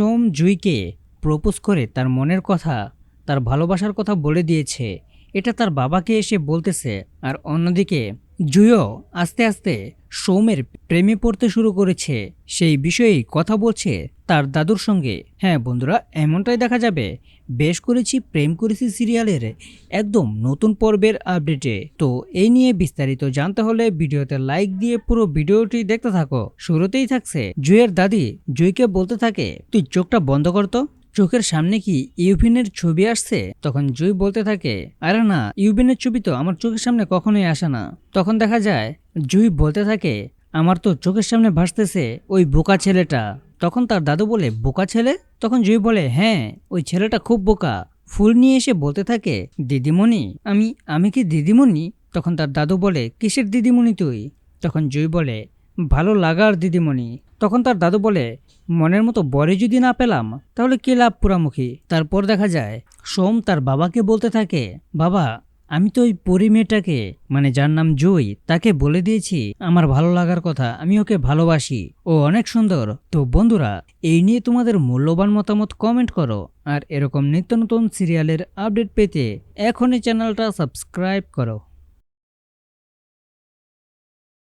সোম জুইকে propose করে তার মনের কথা, তার ভালোবাসার কথা বলে দিয়েছে। এটা তার বাবাকে এসে বলতেছে আর অন্যদিকে জুইও আস্তে আস্তে সৌমের প্রেমে পড়তে শুরু করেছে। সেই বিষয়েই কথা বলছে তার দাদুর সঙ্গে। হ্যাঁ বন্ধুরা, এমনটাই দেখা যাবে। বেশ করেছি, প্রেম করেছি সিরিয়ালের একদম নতুন পর্বের আপডেটে। তো এই নিয়ে বিস্তারিত জানতে হলে ভিডিওতে লাইক দিয়ে পুরো ভিডিওটি দেখতে থাকো। শুরুতেই থাকছে জুয়ের দাদি, জুইকে বলতে থাকে, তুই চোখটা বন্ধ করতো চোখের সামনে কি ইউভিনের ছবি আসছে? তখন জুই বলতে থাকে, আরে না, ইউভিনের ছবি তো আমার চোখের সামনে কখনোই আসে না। তখন দেখা যায়, জুই বলতে থাকে, আমার তো চোখের সামনে ভাসতেছে ওই বোকা ছেলেটা। তখন তার দাদু বলে, বোকা ছেলে? তখন জুই বলে হ্যাঁ ওই ছেলেটা খুব বোকা। ফুল নিয়ে এসে বলতে থাকে, দিদিমণি, আমি আমি কি দিদিমণি? তখন তার দাদু বলে, কিসের দিদিমণি তুই? তখন জুই বলে, ভালো লাগার দিদিমণি। তখন তার দাদু বলে মনের মতো বরে যদি না পেলাম, তাহলে কি লাভ পুরামুখী তারপর দেখা যায়, সোম তার বাবাকে বলতে থাকে, বাবা, আমি তো ওই পরি মেয়েটাকে মানে যার নাম জুই, তাকে বলে দিয়েছি, আমার ভালো লাগার কথা, আমি ওকে ভালোবাসি। ও অনেক সুন্দর। তো বন্ধুরা, এই নিয়ে তোমাদের মূল্যবান মতামত কমেন্ট করো। আর এরকম নিত্য নতুন সিরিয়ালের আপডেট পেতে এখনই চ্যানেলটা সাবস্ক্রাইব করো।